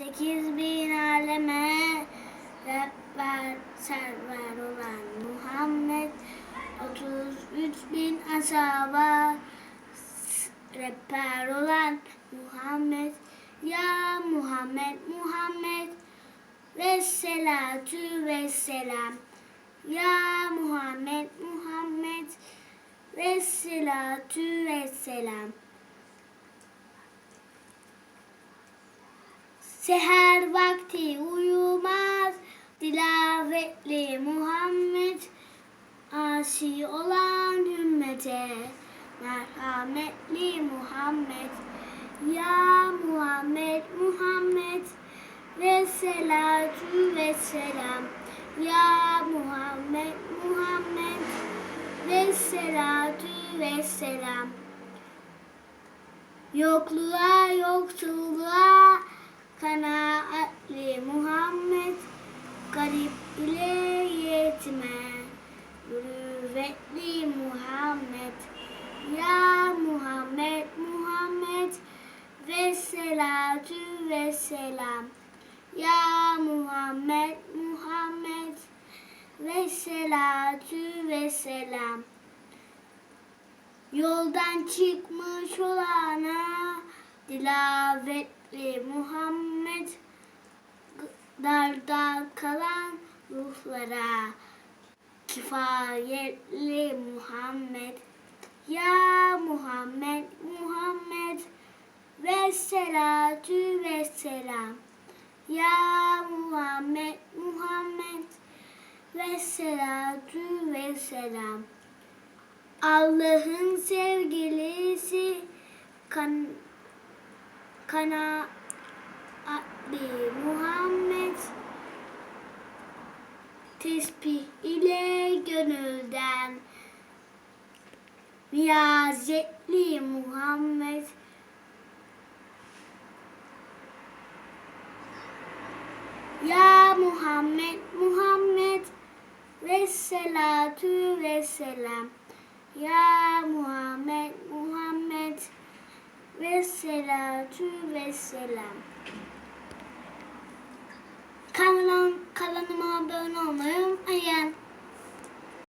Sekiz bin aleme Rehber server olan Muhammed. 33 bin ashaba Rehber olan Muhammed. Ya Muhammed Muhammed. Ve selatü ve selam Ya Muhammed Muhammed. Ve selatü ve selam Seher vakti uyumaz. Dilavetli Muhammed Asi olan ümmete. Merhametli Muhammed Ya Muhammed Muhammed Ve selatü ve selam. Ya Muhammed Muhammed Ve selatü ve selam. Yokluğa yoksulluğa kanaatli Muhammed garip ile yetime mürüvvetli Muhammed. Ya Muhammed Muhammed. Ve selatü ve selam ya Muhammed Muhammed. Ve selatü ve selam Yoldan çıkmış olana dilavetli Muhammed. Darda kalan ruhlara kifayetli Muhammed. Ya Muhammed Muhammed. Ve selatü ve selam ya Muhammed Muhammed. Ve selatü ve selam Allah'ın sevgilisi kan kanaatli Muhammed tesbih ile gönülden. Niyazetli Muhammed. Ya Muhammed Muhammed. Ve selatü ve selam Ya Muhammed Muhammed. Ve selatü ve selam kanalıma abone olmayı unutmayın.